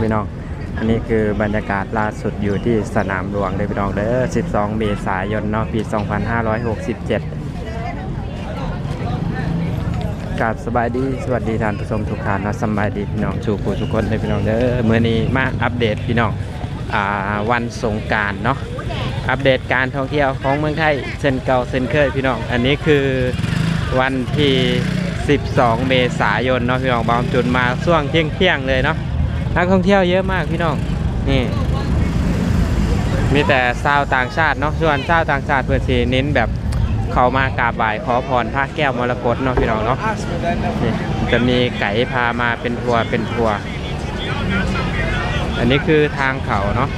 พี่น้อง อันนี้คือบรรยากาศล่าสุดอยู่ที่สนามหลวงเลยพี่น้องเด้อ 12 เมษายนเนาะปี 2567กาบสบายดี สวัสดีท่านผู้ชมทุกท่านนะสบายดีพี่น้องชูผู้ทุกคนเลยพี่น้องเด้อเมื่อนี้มาอัปเดตพี่น้องอ่าวันสงการเนาะอัปเดตการท่องเที่ยวของเมืองไทยเช่นเก่าเช่นเคยพี่น้อง อันนี้คือวันที่ 12 เมษายนเนาะพี่น้องบางจุดมาช่วงเที่ยงเที่ยงเลยเนาะ นักท่องเที่ยวเยอะมากพี่น้องนี่มีแต่ชาวต่างชาติเนาะส่วนชาวต่างชาติเพื่อสีเน้นแบบเขามากราบไหว้ขอพรพระแก้วมรกตเนาะพี่น้องเนาะจะมีไก่พามาเป็นทัวร์เป็นทัวร์อันนี้คือทางเขาเนาะ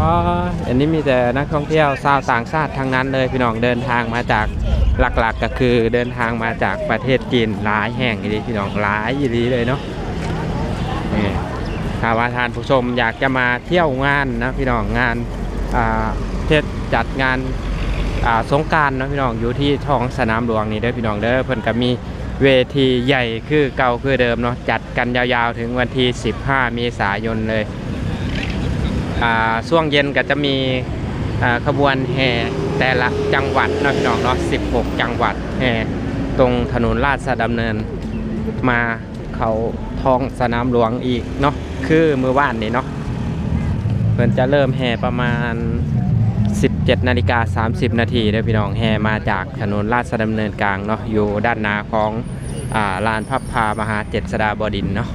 อ๋ออันนี้มีแต่นักท่องเที่ยวชาวต่างชาติทั้งนั้นเลยพี่น้องเดินทางมาจากหลักๆกก็คือเดินทางมาจากประเทศจีนหลายแห่งอีหลีพี่น้องหลายอีหลีเลยเนาะ ถ้าว่าทานผู้ชมอยากจะมาเที่ยวงานนะพี่น้องงานเทศจัดงานาสงการนะพี่น้องอยู่ที่ท้องสนามหลวงนี่เด้อพี่น้องเด้อเพิ่นก็มีเวทีใหญ่คือเก่าคือเดิมเนาะจัดกันยาวๆถึงวันที่ 15 เมษายนเลยอ่าช่วงเย็นก็จะมีขบวนแห่แต่ละจังหวัดเนาะพี่น้องเนาะ 16 จังหวัดแห่ตรงถนนราชดำเนินมาเขาท้องสนามหลวงอีกเนาะ คือมือว่านนี่เนาะเพิ่นจะเริ่มแห่ประมาณ 17นาฬิกา30 นาทีเด้อพี่น้องแห่มาจากถนนราชดำเนินกลางเนาะอยู่ด้านหน้าของอ่าลานพับพามหาเจ็ดาบดินเนาะ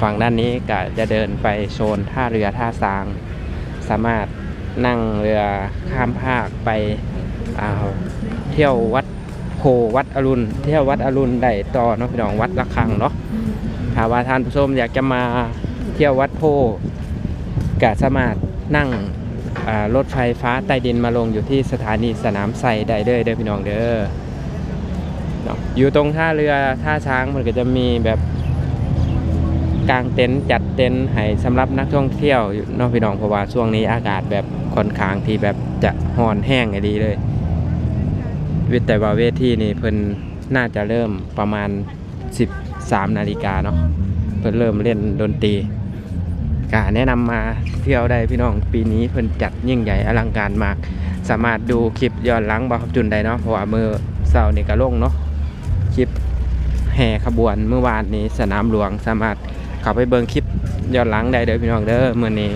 ฝั่งด้านนี้ก็จะเดินไปโซนท่าเรือท่าซาง สามารถนั่งเรือข้ามภาคไปเที่ยววัดโพวัดอรุณ เที่ยววัดอรุณได้ต่อเนาะพี่น้องวัดละคังเนาะ ถ้าว่าท่านผู้ชมอยากจะมาเที่ยววัดโพก็สามารถนั่งรถไฟฟ้าใต้ดินมาลงอยู่ที่สถานีสนามไซได้เด้อเด้อพี่น้องเด้อเนาะอยู่ตรงท่าเรือท่าช้างมันก็จะมีแบบกางเต็นท์จัดเต็นท์ให้สำหรับนักท่องเที่ยวอยู่นาะพี่น้องเพราะว่าช่วงนี้อากาศแบบค่อนข้างที่แบบจะห่อนแห้งไงดีเลยวิทย์แต่ว่าเวทีนี่เพิ่นน่าจะเริ่มประมาณ 13นาฬิกาเนาะเพิ่นเริ่มเล่นดนตรีก็แนะนำมาเที่ยวได้พี่น้องปีนี้เพิ่นจัดยิ่งใหญ่อลังการมาก สามารถดูคลิปย้อนหลังบาวครับจุนได้เนาะเพราะว่ามือเสาร์นี่ก็ลงเนาะคลิปแห่ขบวนเมื่อวานนี้สนามหลวงสามารถเข้าไปเบิ่งคลิปย้อนหลังได้เด้อพี่น้องเด้อเมื้อนี้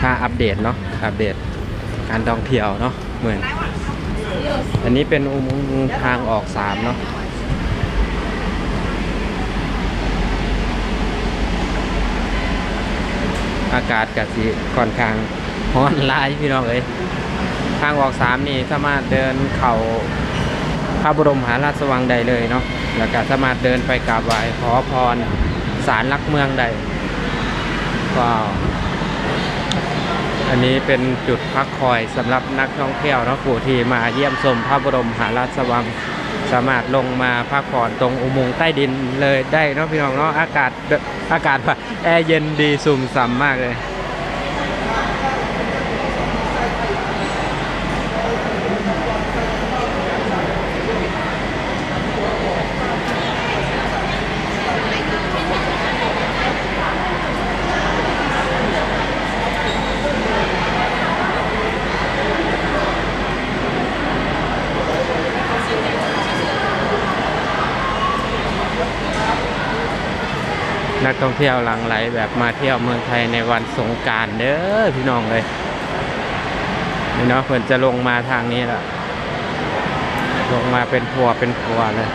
ถ้าอัปเดตเนาะอัปเดตการท่องเที่ยวเนาะเหมือน อันนี้เป็นอุโมงค์ทางออกสามเนาะ อากาศกับสีค่อนข้างร้อนร้ายพี่น้องเอ้ยทางออกสามนี่สามารถเดินเข่าพระบรมหาราชวังได้เลยเนาะแล้วก็สามารถเดินไปกราบไหว้ขอพรศาลลักเมืองได้ว้าวอันนี้เป็นจุดพักคอยสำหรับนักท่องเที่ยวเนาะผู้ที่มาเยี่ยมชมพระบรมมหาราชวัง สามารถลงมาพักผ่อนตรงอุโมงค์ใต้ดินเลยได้เนาะพี่น้องเนาะอากาศอากาศแอร์เย็นดีสุ่มส่ำมากเลย นักท่องเที่ยวหลังไหลแบบมาเที่ยวเมืองไทยในวันสงการเด้อพี่น้องเลยนี่เนาะเพื่อนจะลงมาทางนี้ละลงมาเป็นพัวเป็นพัวเลย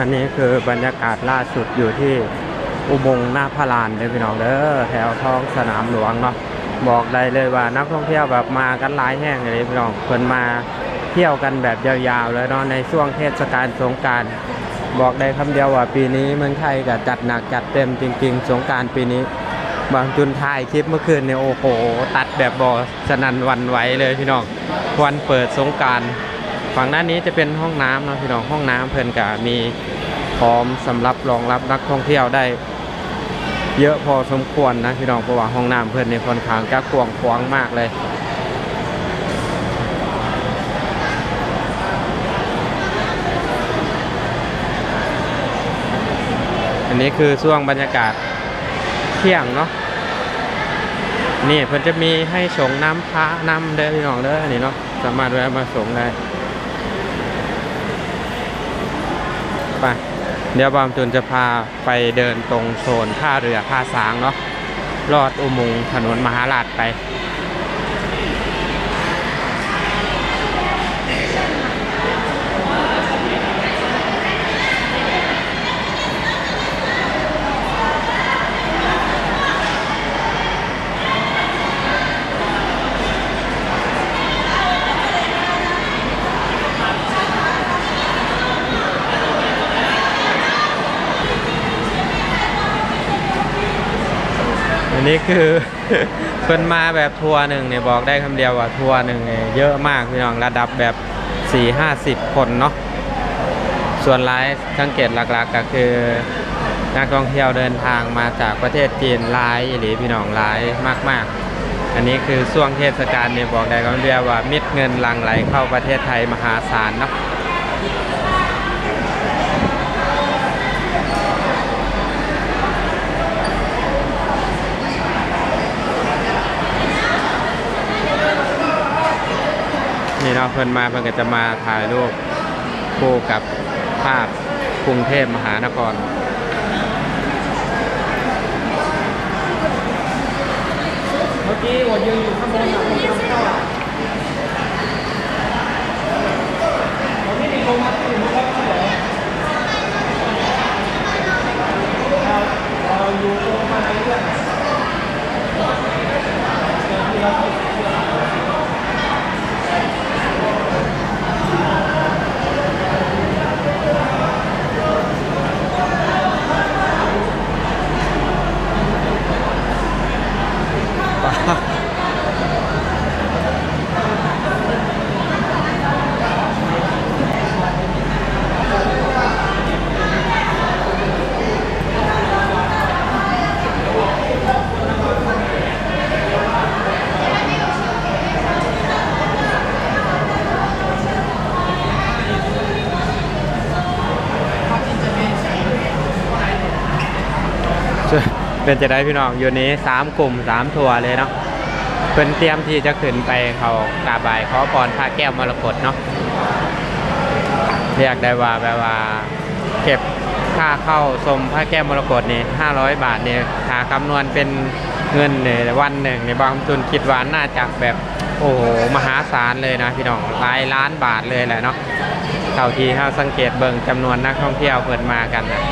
อันนี้คือบรรยากาศล่าสุดอยู่ที่อุโมงค์หน้าพระลานเด้พี่น้องเด้อแถวท้องสนามหลวงเนาะบอกได้เลยว่านักท่องเที่ยวแบบมากันหลายแห่งเลยพี่น้องเพิ่นมาเที่ยวกันแบบยาวๆเลยเนาะในช่วงเทศกาลสงการบอกได้คำเดียวว่าปีนี้เมืองไทยก็จัดหนักจัดเต็มจริง ๆ สงการปีนี้ บางจุนถ่ายคลิปเมื่อคืนเนี่ยโอ้โห ตัดแบบบอสนันวันไหวเลยพี่น้องวันเปิดสงการ ฝั่งด้านนี้จะเป็นห้องน้ำนะพี่น้องห้องน้ำเพิ่นก็มีพร้อมสำหรับรองรับนักท่องเที่ยวได้ เยอะพอสมควรนะพี่น้องเพราะว่าห้องน้ำเพิ่นในค่อนข้างจะกว้างขวางมากเลย อันนี้คือช่วงบรรยากาศเที่ยงเนาะนี่เพิ่นจะมีให้ชงน้ำพระน้ำเด้อพี่น้องเด้ออันนี้เนาะสามารถแวะมาชงได้ ไป เดี๋ยวบอมจุนจะพาไปเดินตรงโซนท่าเรือท่าสางเนาะลอดอุโมงค์ถนนมหาราชไป นนี้คือเพิ่นมาแบบทัวร์หนึ่งเนี่ยบอกได้คำเดียวว่าทัวร์หนึ่งเยอะมากพี่น้องระดับแบบ4 5 0คนเนาะส่วนรายสังเกตหลักๆก็คือ นักท่องเที่ยวเดินทางมาจากประเทศจีนหลายหรือพี่น้องหลายมากๆ อันนี้คือช่วงเทศกาลเนี่ยบอกได้คำเดียวว่ามิดเงินลังไหลเข้าประเทศไทยมหาศาลเนาะ นี่เนาะเพิ่นมาเพิ่นก็จะมาถ่ายรูปคู่กับภาพกรุงเทพมหานครเมื่อกี้我ยืนอยู่ข้างบนนะครับเข้าอะผมไม่ได้ลงมาถึงแล้วก็เหรอเราเราอยู่ตรงมาไหนเพื่อนที่เราติดเชื้อ เป็นจะได้พี่น้องอยู่นี้สามกลุ่มสามทัวร์เลยเนาะเพิ่นเตรียมที่จะขึ้นไปเขากาบายขอพรพระแก้วมรกตเนาะเรียกได้ว่าแบบว่าเก็บค่าเข้าชมพระแก้วมรกตนี่500บาทเนี่ยหาคำนวณเป็นเงินเนี่ยวันหนึ่งในบางทุนคิดว่าน่าจะแบบโอ้โหมหาศาลเลยนะพี่น้องหลายล้านบาทเลยแหละเนาะเท่าที่เราสังเกตเบิ่งจำนวนนักท่องเที่ยวเปิดมากันนะ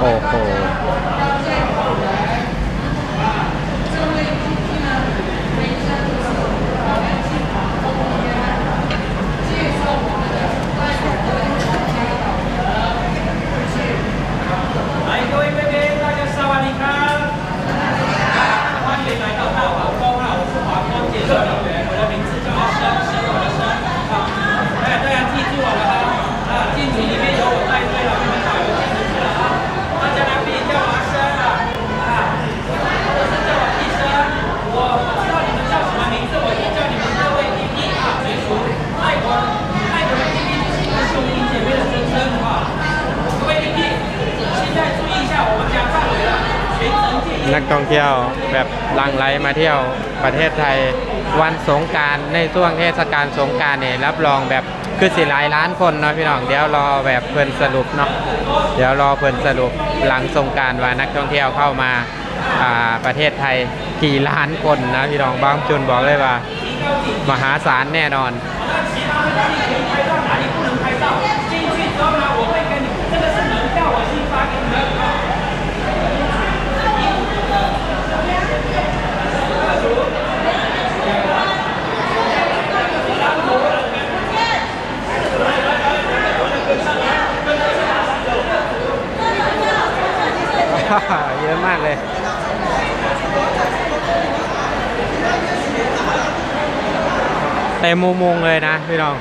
โอ้โห ที่ยว แบบหลังไหลมาเที่ยวประเทศไทย วันสงการในช่วงเทศกาลสงการเนี่ยรับรองแบบคือสิหลายล้านคนเนาะพี่น้องเดี๋ยวรอแบบเพิ่นสรุปเนาะเดี๋ยวรอเพิ่นสรุปหลังสงการว่านักท่องเที่ยวเข้ามาอ่าประเทศไทยกี่ล้านคนนะพี่น้องบางจุนบอกเลยว่า มหาศาลแน่นอน เยอะมากเลยเต็มมุมงเลยนะพี่น้อง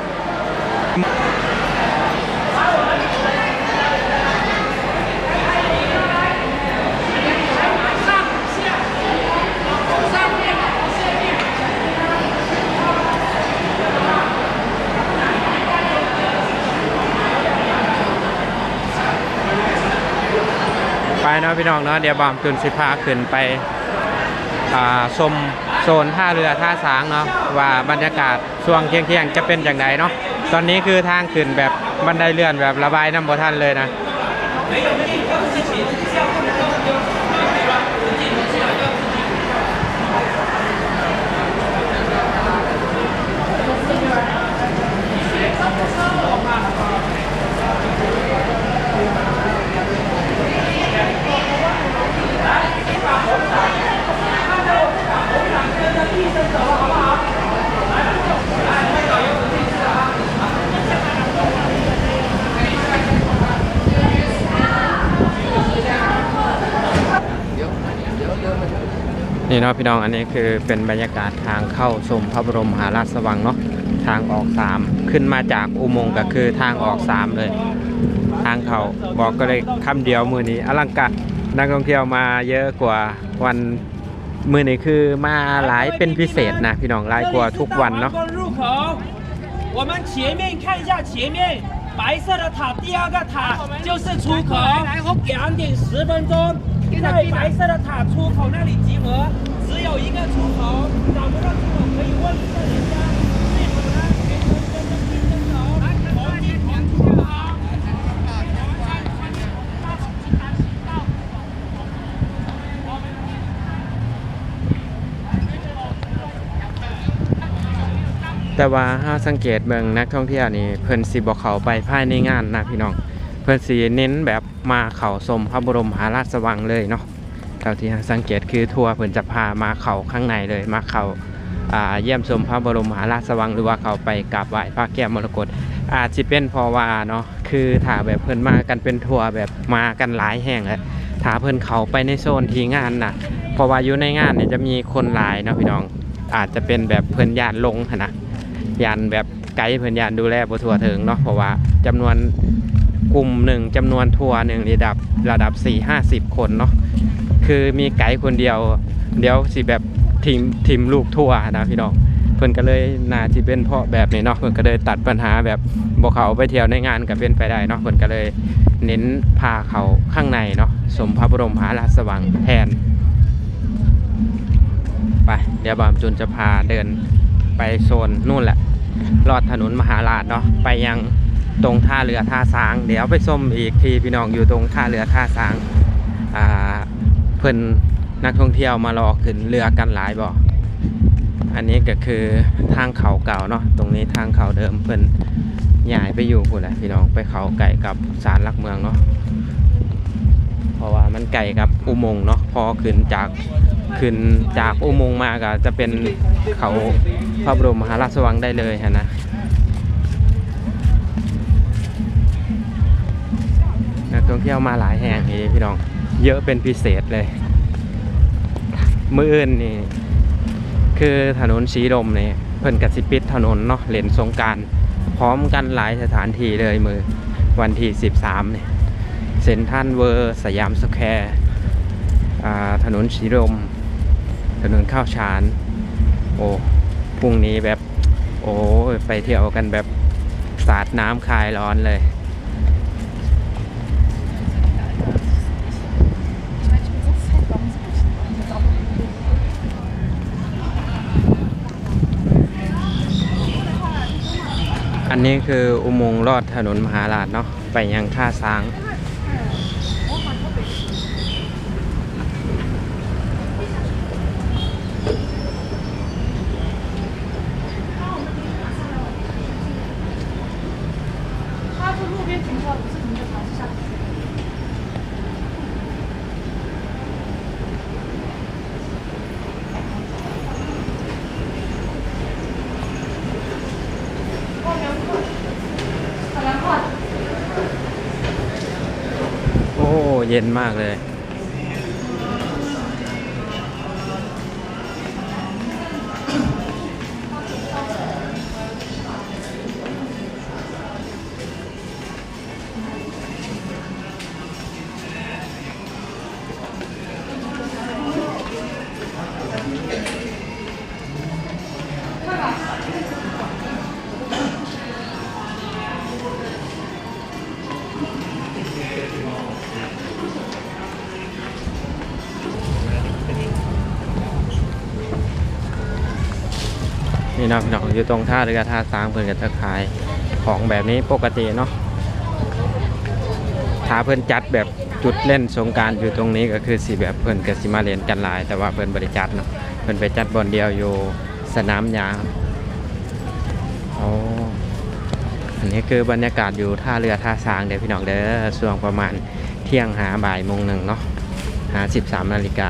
เนาะพี่น้องเนาะเดี๋ยวบอมจุนสิพาขึ้นไปชมโซนท่าเรือท่าสางเนาะว่าบรรยากาศช่วงเที่ยงเที่ยงจะเป็นอย่างไรเนาะตอนนี้คือทางขึ้นแบบบันไดเลื่อนแบบระบายน้ำบ่ทันเลยนะ นี่เนาะพี่น้องอันนี้คือเป็นบรรยากาศทางเข้าชมพระบรมมหาราชวังเนาะทางออก 3 ขึ้นมาจากอุโมงค์ก็คือทางออก 3 เลย ทางเขาบอกก็เลยคำเดียวมือนี้อลังการนักท่องเที่ยวมาเยอะกว่าวันมือนี้คือมาหลายเป็นพิเศษนะพี่น้องหลายกว่าทุกวันเนาะ 这里是大皇宫入口，我们前面看一下前面白色的塔，第二个塔就是出口。两点十分钟， 在白色的塔出口那里集合，只有一个出口，找不到出口可以问一下人家。最好呢，全程跟着听着走，同进同出好。 แต่ว่าถ้าสังเกตเบิ่งนักท่องเที่ยวนี่เพิ่นสิบ่เข้าไปภายในงานนะพี่น้อง เพิ่นสิเน้นแบบ มาเขาชมพระบรมหาราชวังเลยเนาะเท่าที่สังเกตคือทัวร์เพิ่นจะพามาเขาข้างในเลยมาเข่าเยี่ยมชมพระบรมมหาราชวังหรือว่าเข้าไปกราบไหว้พระแก้วมรกตอาจสิเป็นเพราะว่าเนาะคือถ้าแบบเพิ่นมากันเป็นทัวร์แบบมากันหลายแห่งอะถ้าเพิ่นเข้าไปในโซนที่งานน่ะเพราะว่าอยู่ในงานเนี่ยจะมีคนหลายเนาะพี่น้อง อาจจะเป็นแบบเพิ่นญาติลงนะยานแบบไกด์เพิ่นยานดูแลบ่ทั่วถึงเนาะเพราะว่าจำนวน กลุ่มหนึ่งจำนวนทัวร์หนึ่งระดับระดับ 4 50 คนเนาะคือมีไกด์คนเดียว เดี๋ยวสิแบบทีมทีมลูกทัวร์นะพี่น้องเพิ่นก็เลยน่าสิเป็นเพราะแบบนี้เนาะเพิ่นก็เลยตัดปัญหาแบบบ่เขาไปเที่ยวในงานก็เป็นไปได้เนาะเพิ่นก็เลยเน้นพาเขาข้างในเนาะสมพระบรมมหาราชวังแทนไปเดี๋ยวบามจุนจะพาเดินไปโซนนู่นแหละ ลอดถนนมหาราชเนาะไปยัง ตรงท่าเรือท่าสาง เดี๋ยวไปส้มอีกทีพี่น้องอยู่ตรงท่าเรือท่าสางอ่าเพิ่นนักท่องเที่ยวมารอขึ้นเรือกันหลายบ่อันนี้ก็คือทางเขาเก่าเนาะตรงนี้ทางเขาเดิมเพิ่นย้ายไปอยู่พุ่นแหละพี่น้องไปเขาไก่กับศาลหลักเมืองเนาะเพราะว่ามันไก่กับอุโมงค์เนาะพอขึ้นจากขึ้นจากอุโมงค์มาก็จะเป็นเขาพระบรมมหาราชวังได้เลยฮะนะ กท่องเที่ยวมาหลายแห่งนี่พี่น้อง เยอะเป็นพิเศษเลย มืออื่นนี่คือถนนสีลมนี่เพิ่นกสิปิดถนนเนาะเล่นสงการพร้อมกันหลายสถานที่เลยมือวันที่ 13เนี่ยเซนทันเวอร์สยามสแควร์ถนนสีลมถนนข้าวชานโอ้พรุ่งนี้แบบ โอ้ไปเที่ยวกันแบบสาดน้ำคลายร้อนเลย อันนี้คืออุโมงค์ลอดถนนมหาราชเนาะไปยังท่าช้าง 它是路边停车，不是停车场，是上 เย็นมากเลย นี่นะพี่น้องอยู่ตรงท่าเรือท่าสางเพิ่อนก็จะขายของแบบนี้ปกติเนาะถ้าเพิ่อนจัดแบบจุดเล่นสงการอยู่ตรงนี้ก็คือสิแบบเพิ่อนก็สิมาเล่นกันหลาย แต่ว่าเพิ่อนบริจัดเนาะเพิ่อนไปจัดบอลเดียวอยู่สนามหญ้าอ๋ออันนี้คือบรรยากาศอยู่ท่าเรือท่าสางเดี๋ยวพี่น้องเด้อช่วงประมาณเที่ยงหาบ่ายโมงหนึ่งเนาะหา13นาฬิกา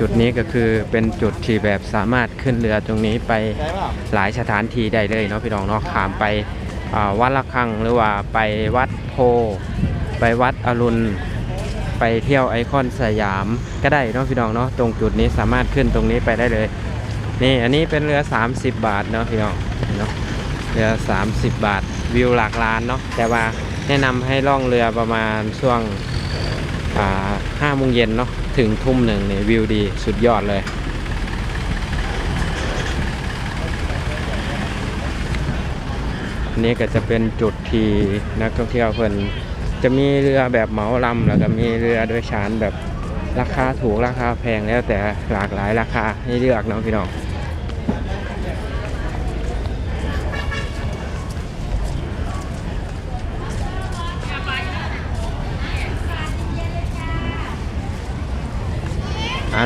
จุดนี้ก็คือเป็นจุดที่แบบสามารถขึ้นเรือตรงนี้ไปหลายสถานที่ได้เลยเนาะพี่น้องเนาะขามไปวัดละคังหรือว่าไปวัดโพ ไปวัดอรุณ ไปเที่ยวไอคอนสยามก็ได้เนาะพี่น้องเนาะตรงจุดนี้สามารถขึ้นตรงนี้ไปได้เลย นี่อันนี้เป็นเรือ 30 บาทเนาะพี่น้องเนาะเรือ 30 บาทวิวหลักล้านเนาะแต่ว่าแนะนำให้ล่องเรือประมาณช่วงห้าโมงเย็นเนาะ ถึงทุ่มหนึ่งเนี่ยวิวดีสุดยอดเลยนี่ก็จะเป็นจุดที่นักท่องเที่ยวเพิ่นจะมีเรือแบบเหมาลำแล้วก็มีเรือโดยสารแบบราคาถูกราคาแพงแล้วแต่หลากหลายราคาให้เลือกเนาะพี่น้อง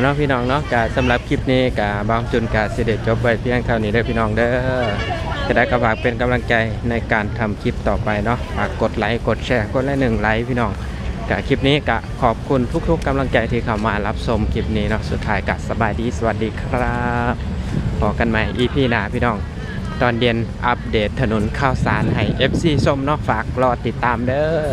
เนาะพี่น้องเนาะกะสำหรับคลิปนี้กะบางจุนกะเสด็จจบไปเพียงเท่านี้เด้อพี่น้องเด้อจะได้กระฝากเป็นกำลังใจในการทำคลิปต่อไปเนาะฝากกดไลค์กดแชร์กดไลค์หนึ่งไลค์พี่น้องกะคลิปนี้กะขอบคุณทุกๆกำลังใจที่เข้ามารับชมคลิปนี้เนาะสุดท้ายกะสบายดีสวัสดีครับพอกันใหม่ EP หน้าพี่น้อง ตอนเย็นอัปเดตถนนข้าวสารให้ FC ส้มเนาะฝากรอติดตามเด้อ